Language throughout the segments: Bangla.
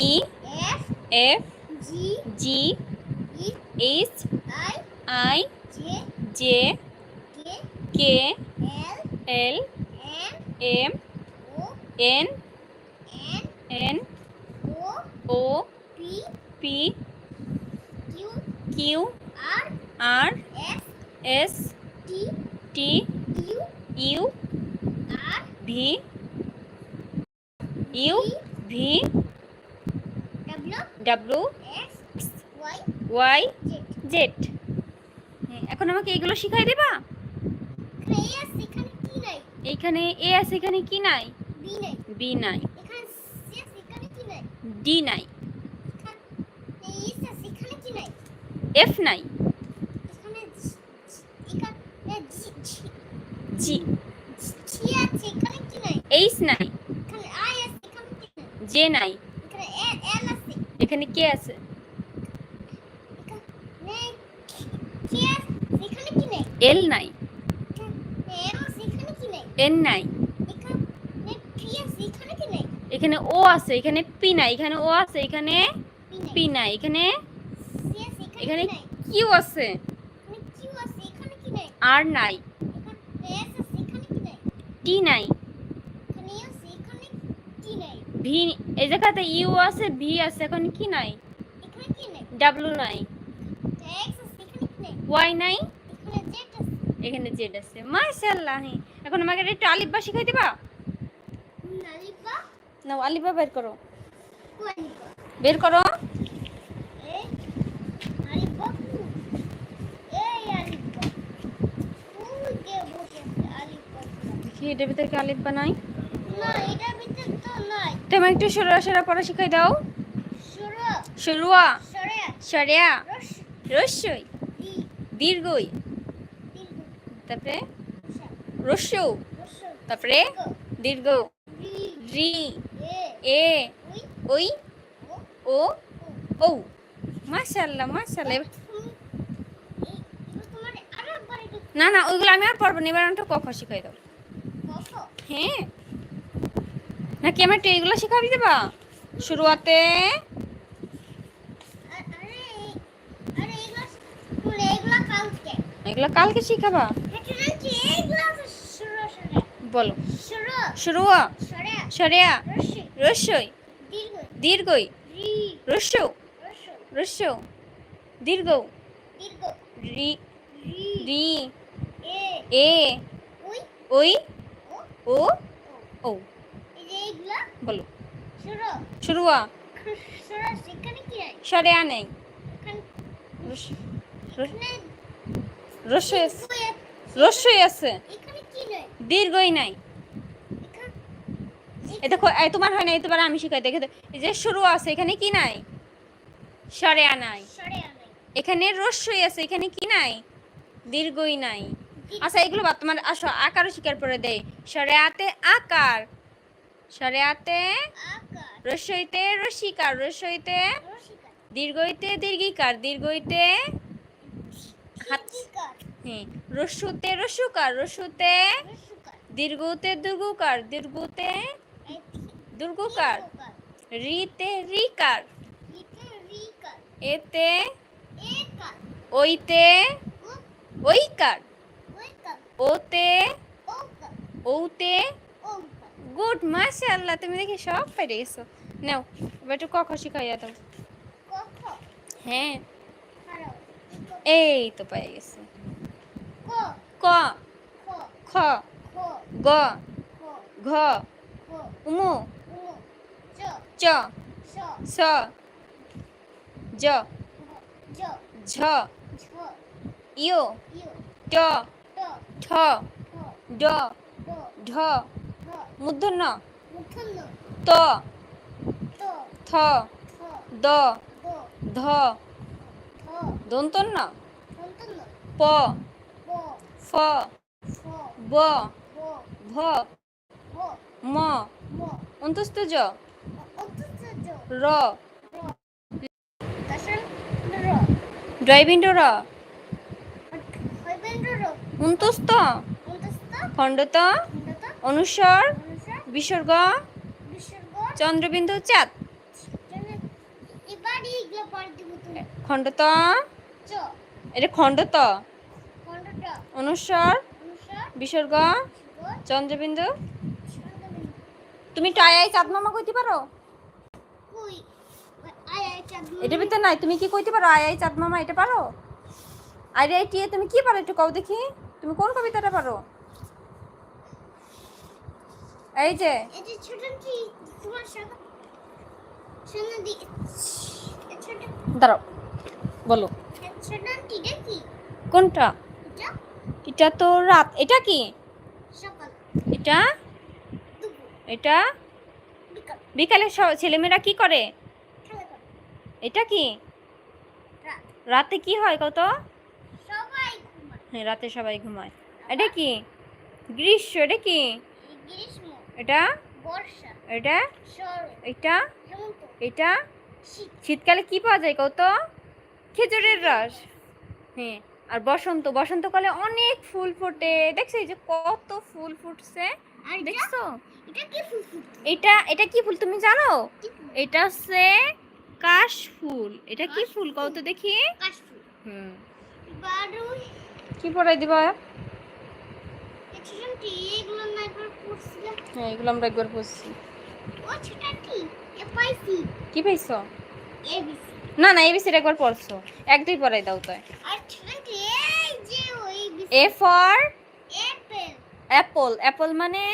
E F G H I J K L M N N O P Q R S T U V U V X Y Z এখন আমাকে এগুলো শিখাই দেবা? এখানে এইখানে এ আছে এখানে কি নাই? বি নাই। ডি নাই। এফ নাই। জি- এইচ নাই। জে নাই? এখানে কে আছে? এল নাই। এন নাই। এখানে ও আছে এখানে পি নাই এখানে ও আছে এখানে পি নাই এখানে এখানে কিউ আছে। আর নাই। টি নাই। ভি এই জায়গাতে ইউ আছে ভি আছে, এখন কি নাই? কি নাই। ওয়াই নাই? এখানে জেড আছে। মাশাআল্লাহ। এখন আমাকে একটু আলিফ বা শিখাই দিবা? না আলিফা বের করো। বের করো। এটার ভিতরে কি আলিফ বা নাই? না এটা ভিতর তো তুমি একটু সরা সরা পড়া শিখাই দাও। শুরু শুরুয়া সরে সরিয়া। রস্যই। দীর্ঘই। তারপরে? রস্যৌ তারপরে? দীর্ঘ। রি। এ। ওই। ও। ও একবার একটু না না ওইগুলো আমি আর পারব না। এবার একটু কখ শিখাই দাও। হ্যাঁ। নাকি আমার একটু এইগুলো শিখাবি দেবা শুরুয়াতে এগুলো কালকে শিখাবা। বলো। শুরু শুরুয়া সরে সরিয়া। রস্যই দীর্ঘ দীর্ঘই। রি রস্যৌ দীর্ঘ। রি। রি। এ। ওই ও। ও। বলো। শুরুয়া। আছে? দীর্ঘই নাই। এখানে এ এই তোমার হয় না তোমার আমি শিখাই দেখে এই যে শুরু আছে এখানে কি নাই? সরেয়া নাই। সরে আনাই এখানে রস্যই আছে এখানে কি নাই? দীর্ঘই নাই। আচ্ছা এগুলো তোমার আসো আকারও শিকার করে দেয় সরেয়াতে আকার। সরেয়াতে আকার। রস্যইতে রসিকার রস্যইতে রসিকা দীর্ঘইতে দীর্ঘিকার দীর্ঘইতে হ্যাঁ রস্যুতে রসুকার দীর্ঘতে দুর্গুকার দীর্ঘতে দুর্গুকার রিতে রিকার। এতে ওইতে ওইকার। ওতে ওতে গুড মাশাআল্লাহ তুমি দেখি সব পেরে গেছো। নাও এবার একটু কখ শিখাইয়া দাও। হ্যাঁ। এই তো পেয়ে গেছে। ক। খ। গ। ঘ। উমু। চ। স। জ। ঝ। ইউ। ট। ঠ। ড ঢ। মূর্ধন্য ত। থ। দ। ধ। দন্তন্য? প। ফ। ব। ভ। ম। অন্তস্তজ র। দশন র। অন্তস্থ? খণ্ডত? অনুসার? বিসর্গ? চন্দ্রবিন্দু চাঁদ জন্য আরে এগুলো পরে দিব তুমি ত এটা খণ্ড ত কোনটা অনুস্বর। বিসর্গ? চন্দ্রবিন্দু? তুমি টাই আই চাঁদ মামা কইতে পারো? এটার ভিতরে নাই তুমি কি কইতে পারো আই আই চাঁদ মামা এটা পারো? আই আই টিয়ে তুমি কি পারো একটু কও দেখি। তুমি কোন কবিতাটা পারো? এই যে। দাঁড়াও বলো। কোনটা? এটা? তো রাত। এটা কি? এটা? এটা? বিকাল। ছেলেমেয়েরা কি করে? এটা কি? রাতে। কি হয় কত? হ্যাঁ রাতে সবাই ঘুমায়। এটা কি? গ্রীষ্ম এটা কি? গ্রীষ্ম। এটা? বর্ষা। এটা? শরৎ। এটা? হেমন্ত। এটা? শীত। শীতকালে কি পাওয়া যায় কত? খেজুরের রস। হ্যাঁ আর বসন্ত। বসন্তকালে অনেক ফুল ফোটে। দেখছ এই যে কত ফুল ফুটছে? দেখছ? এটা কি ফুল ফুল এটা এটা কি ফুল তুমি জানো? এটা হচ্ছে কাশ ফুল। এটা কি ফুল? কও তো দেখি। কাশ ফুল। হুম। কি পড়াই দিবা এছিলাম কি এগুলো না একবার পড়ছিলাম হ্যাঁ এগুলো আমরা একবার পড়ছি। কি? পাইছি? না না এবিসির একবার পড়ছো। এক দুই পড়াই দাও তো। ছোট এ ফর অ্যাপল অ্যাপল মানে?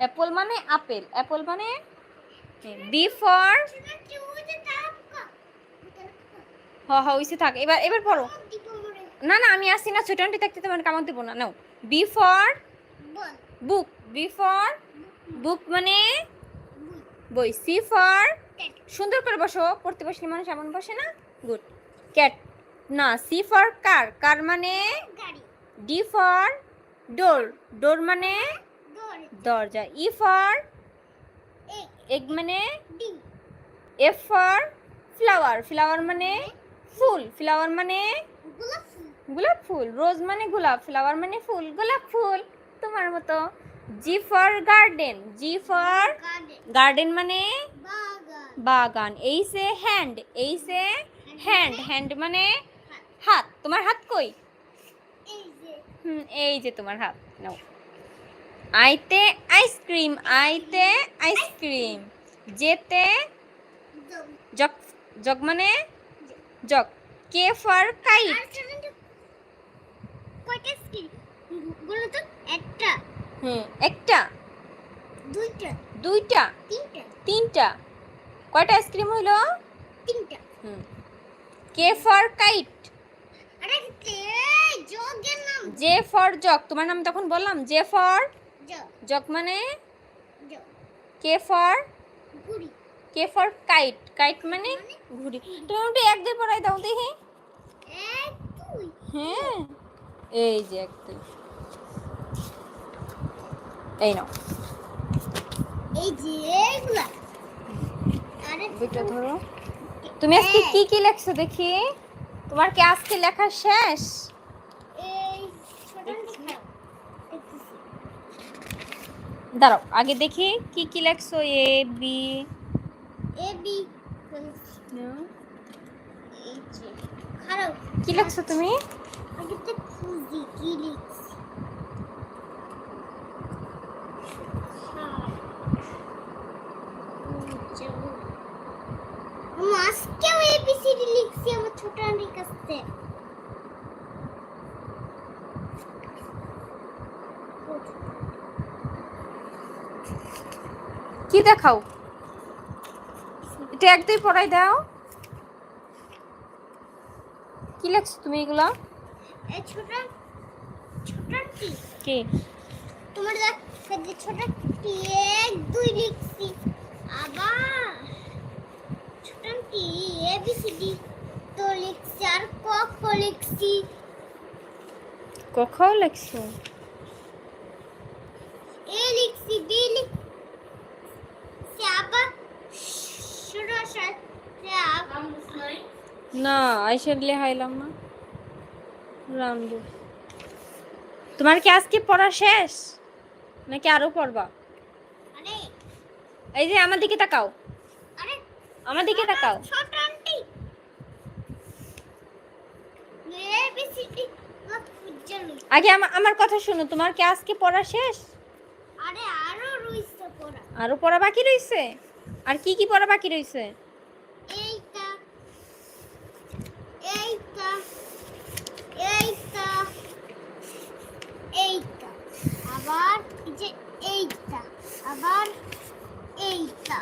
অ্যাপেল মানে আপেল অ্যাপল মানে? বি ফর ছোট হ হ ওইসে থাক। এবার এবার পড়ো। না না আমি আসছি না। ছোটান্টি থাকতে তোমার কামাতে দেবো না। নাও। B for book B for book মানে? বই। সি ফর সুন্দর করে বসো। পড়তে বসলে মানুষ এমন বসে না? গুড ক্যাট না সি ফর কার কার মানে? ডি ফর ডোর ডোর মানে? দরজা। ই ফর এগ মানে? এফ ফর ফ্লাওয়ার ফ্লাওয়ার মানে? ফুল ফ্লাওয়ার মানে? গোলাপ ফুল রোজ মানে গোলাপ ফ্লাওয়ার মানে ফুল গোলাপ ফুল। তোমার মতো। G for garden G for garden মানে বাগান। এই সে হ্যান্ড এই সে হ্যান্ড হ্যান্ড মানে হাত। তোমার হাত কই? এই যে হুম এই যে তোমার হাত। নাও। আইতে আইসক্রিম আইতে আইসক্রিম যেতে জগ। জগ মানে জগ। কে ফর কাইট কয়টা স্কিলগুলো তো একটা। হুম। একটা? দুইটা। দুইটা? তিনটা। তিনটা? কয়টা আইসক্রিম হইল? তিনটা। হুম। K for kite? আরে কে? যোগের নাম। J for jug. তোমার নাম তখন বললাম। J for? জগ। মানে? K for? গুড়ি কে ফর কাইট? কাইট মানে ঘুড়ি। তুমি একটু এক দুই পড়াই দাও দেখি। এক দুই। হ্যাঁ। এই যে এক দুই এই নাও। এই যে এগুলা। দুইটা ধরো। তুমি আজকে কি কি লেখছো দেখি? তোমার কি আজকে লেখা শেষ? দাঁড়াও আগে দেখি কি কি লেখছো? এ বি এ বি এই যে। খারাপ। কি লেখছো তুমি? খুঁজি কি লিখছি আজকেও এবিসিডি লিখছি আমার ছোট আন্টির কাছ থেকে কি দেখাও? এটা এক দুই পড়াই দাও। কি লেখছো তুমি এগুলা? কি? তোমার দেখ ছোট আন্টি এক দুই লিখছি। আবার ছোট আন্টি এবিসিডি তো লিখছি আর ক খ লিখছি। কখাও লেখছো? এ লিখছি বি লিখছি। আবার ছোট সাথে না আইসার লেহাইলাম না। রামদু তোমার কি আজকে পড়া শেষ? নাকি আরও পড়বা? এই যে আমার দিকে তাকাও। আমার দিকে তাকাও। আগে আমা- আমার কথা শোনো তোমার কি আজকে পড়া শেষ? আরে আরও রইছে পড়া। আরও পড়া বাকি রইছে? আর কি কি পড়া বাকি রইছে এইটা এইটা এইটা এইটা আবার এইটা।